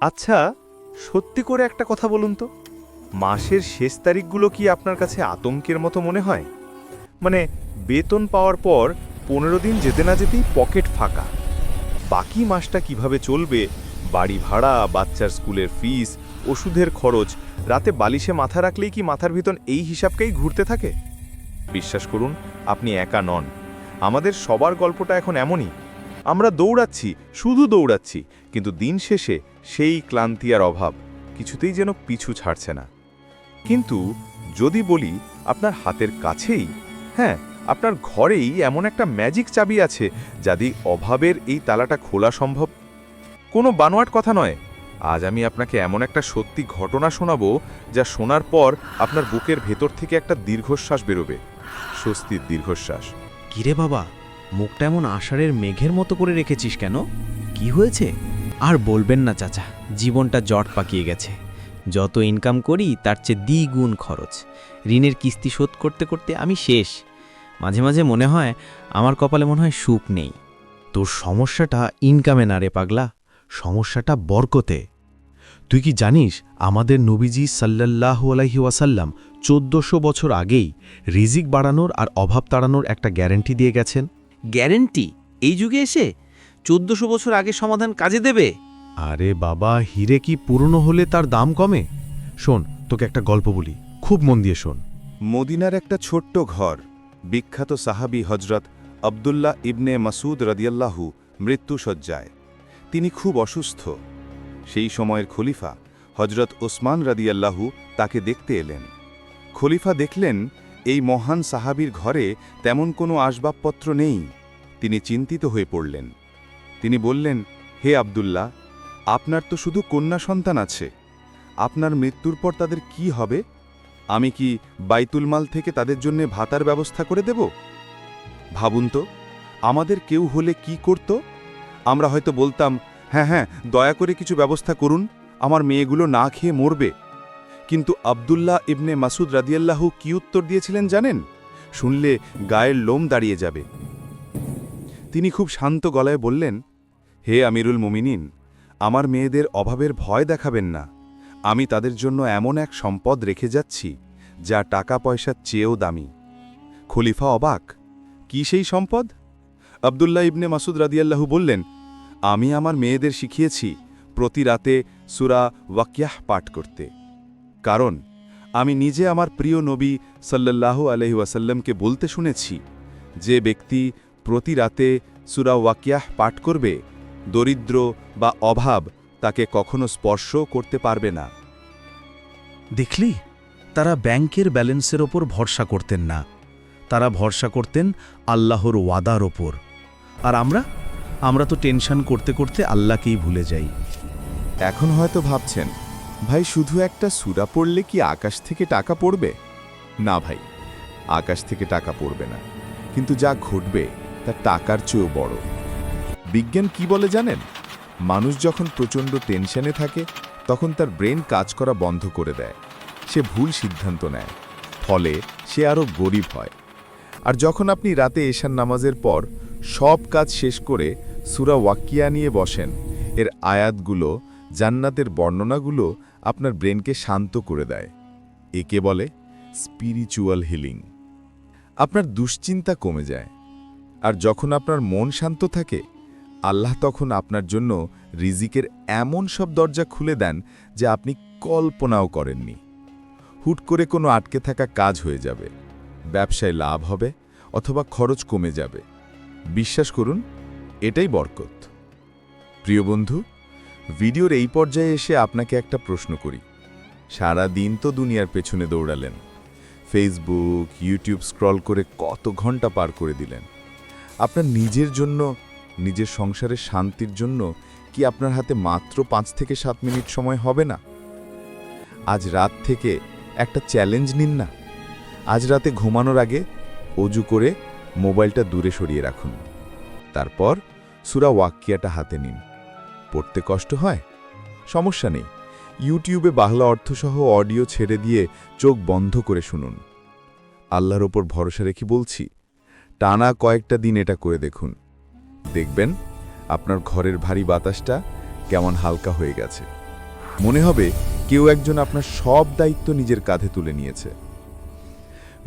আচ্ছা সত্যি করে একটা কথা বলুন তো। মাসের শেষ তারিখগুলো কি আপনার কাছে আতঙ্কের মতো মনে হয়? মানে বেতন পাওয়ার পর পনেরো দিন যেতে না যেতেই পকেট ফাঁকা। বাকি মাসটা কীভাবে চলবে? বাড়ি ভাড়া, বাচ্চার স্কুলের ফিস, ওষুধের খরচ, রাতে বালিশে মাথা রাখলেই কি মাথার ভিতর এই হিসাবকেই ঘুরতে থাকে? বিশ্বাস করুন, আপনি একা নন। আমাদের সবার গল্পটা এখন এমনই। আমরা দৌড়াচ্ছি, শুধু দৌড়াচ্ছি, কিন্তু দিন শেষে সেই ক্লান্তি আর অভাব কিছুতেই যেন পিছু ছাড়ছে না। কিন্তু যদি বলি আপনার হাতের কাছেই হ্যাঁ আপনার ঘরেই এমন একটা ম্যাজিক চাবি আছে যা দিয়ে অভাবের এই তালাটা খোলা সম্ভব? কোনো বানোয়াট কথা নয়। আজ আমি আপনাকে এমন একটা সত্যি ঘটনা শোনাবো যা শোনার পর আপনার বুকের ভেতর থেকে একটা দীর্ঘশ্বাস বেরোবে। স্বস্তির দীর্ঘশ্বাস। কিরে বাবা? মুখটা এমন আষাঢ়ের মেঘের মতো করে রেখেছিস কেন? কি হয়েছে? আর বলবেন না, চাচা, জীবনটা জট পাকিয়ে গেছে। যত ইনকাম করি, তার চেয়ে দ্বিগুণ খরচ। ঋণের কিস্তি শোধ করতে করতে আমি শেষ। মাঝে মাঝে মনে হয়, আমার কপালে মনে হয় সুখ নেই। তোর সমস্যাটা ইনকামে না রে পাগলা, সমস্যাটা বরকতে। তুই কি জানিস, আমাদের নবীজি সাল্লাল্লাহু আলাহি ওয়াসাল্লাম চোদ্দশো বছর আগেই রিজিক বাড়ানোর আর অভাব তাড়ানোর একটা গ্যারেন্টি দিয়ে গেছেন? গ্যারেন্টি? এই যুগে এসে চোদ্দশো বছর আগে সমাধান কাজে দেবে? আরে বাবা হিরে কি পুরনো হলে তার দাম কমে? শোন তোকে একটা গল্প বলি খুব মন দিয়ে শোন। মদিনার একটা ছোট্ট ঘর বিখ্যাত সাহাবি হজরত আবদুল্লাহ ইবনে মাসুদ রদিয়াল্লাহু মৃত্যুসজ্জায় তিনি খুব অসুস্থ। সেই সময়ের খলিফা হজরত ওসমান রদিয়াল্লাহু তাকে দেখতে এলেন। খলিফা দেখলেন এই মহান সাহাবির ঘরে তেমন কোনো আসবাবপত্র নেই। তিনি চিন্তিত হয়ে পড়লেন। তিনি বললেন, হে আবদুল্লাহ, আপনার তো শুধু কন্যা সন্তান আছে। আপনার মৃত্যুর পর তাদের কি হবে? আমি কি বাইতুল মাল থেকে তাদের জন্য ভাতার ব্যবস্থা করে দেব? ভাবুন তো, আমাদের কেউ হলে কি করত? আমরা হয়তো বলতাম হ্যাঁ হ্যাঁ দয়া করে কিছু ব্যবস্থা করুন। আমার মেয়েগুলো না খেয়ে মরবে। কিন্তু আবদুল্লাহ ইবনে মাসুদ রাদিয়াল্লাহু কি উত্তর দিয়েছিলেন জানেন? শুনলে গায়ের লোম দাঁড়িয়ে যাবে। তিনি খুব শান্ত গলায় বললেন, হে আমিরুল মুমিনিন, আমার মেয়েদের অভাবের ভয় দেখাবেন না। আমি তাদের জন্য এমন এক সম্পদ রেখে যাচ্ছি, যা টাকা পয়সার চেয়েও দামি। খলিফা অবাক, কি সেই সম্পদ? আবদুল্লাহ ইবনে মাসুদ রাদিয়াল্লাহু বললেন, আমি আমার মেয়েদের শিখিয়েছি প্রতি রাতে সুরা ওয়াকিয়াহ পাঠ করতে। কারণ আমি নিজে আমার প্রিয় নবী সাল্লাল্লাহু আলহি ওয়াসাল্লামকে বলতে শুনেছি যে ব্যক্তি প্রতি রাতে সুরা ওয়াকিয়াহ পাঠ করবে দরিদ্র বা অভাব তাকে কখনো স্পর্শ করতে পারবে না। দেখলি? তারা ব্যাংকের ব্যালেন্সের ওপর ভরসা করতেন না। তারা ভরসা করতেন আল্লাহর ওয়াদার ওপর। আর আমরা? আমরা তো টেনশন করতে করতে আল্লাহকেই ভুলে যাই। এখন হয়তো ভাবছেন ভাই, শুধু একটা সুরা পড়লে কি আকাশ থেকে টাকা পড়বে? না ভাই, আকাশ থেকে টাকা পড়বে না। কিন্তু যা ঘটবে, তা টাকার চেয়েও বড়। বিজ্ঞান কি বলে জানেন? মানুষ যখন প্রচণ্ড টেনশনে থাকে, তখন তার ব্রেন কাজ করা বন্ধ করে দেয়। সে ভুল সিদ্ধান্ত নেয়। ফলে সে আরও গরিব হয়। আর যখন আপনি রাতে এশার নামাজের পর সব কাজ শেষ করে সুরা ওয়াক্কিয়া নিয়ে বসেন, এর আয়াতগুলো জান্নাতের বর্ণনাগুলো আপনার ব্রেনকে শান্ত করে দেয়। একে বলে স্পিরিচুয়াল হিলিং আপনার দুশ্চিন্তা কমে যায়। আর যখন আপনার মন শান্ত থাকে, আল্লাহ তখন আপনার জন্য রিজিকের এমন সব দরজা খুলে দেন যে আপনি কল্পনাও করেননি। হুট করে কোনো আটকে থাকা কাজ হয়ে যাবে। ব্যবসায় লাভ হবে অথবা খরচ কমে যাবে। বিশ্বাস করুন, এটাই বরকত। প্রিয় বন্ধু ভিডিওর এই পর্যায়ে এসে আপনাকে একটা প্রশ্ন করি। সারা দিন তো দুনিয়ার পেছনে দৌড়ালেন। ফেসবুক ইউটিউব স্ক্রল করে কত ঘণ্টা পার করে দিলেন? আপনার নিজের জন্য, নিজের সংসারের শান্তির জন্য কি আপনার হাতে মাত্র পাঁচ থেকে সাত মিনিট সময় হবে না? আজ রাত থেকে একটা চ্যালেঞ্জ নিন না। আজ রাতে ঘুমানোর আগে অজু করে মোবাইলটা দূরে সরিয়ে রাখুন। তারপর সুরা ওয়াক্কিয়াটা হাতে নিন। পড়তে কষ্ট হয়? সমস্যা নেই। ইউটিউবে বাংলা অর্থসহ অডিও ছেড়ে দিয়ে চোখ বন্ধ করে শুনুন। আল্লাহর ওপর ভরসা রেখে বলছি, টানা কয়েকটা দিন এটা করে দেখুন। দেখবেন, আপনার ঘরের ভারী বাতাসটা কেমন হালকা হয়ে গেছে। মনে হবে কেউ একজন আপনার সব দায়িত্ব নিজের কাঁধে তুলে নিয়েছে।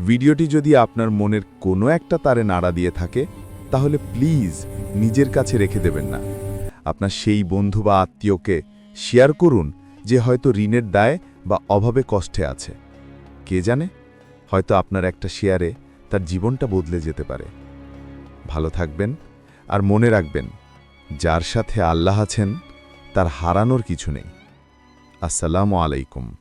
ভিডিওটি যদি আপনার মনের কোনো একটা তারে নাড়া দিয়ে থাকে, তাহলে প্লিজ নিজের কাছে রেখে দেবেন না। আপনার সেই বন্ধু বা আত্মীয়কে শেয়ার করুন যে হয়তো ঋণের দায় বা অভাবে কষ্টে আছে। কে জানে? হয়তো আপনার একটা শেয়ারে তার জীবনটা বদলে যেতে পারে। ভালো থাকবেন আর মনে রাখবেন, যার সাথে আল্লাহ আছেন, তার হারানোর কিছু নেই। আসসালামু আলাইকুম।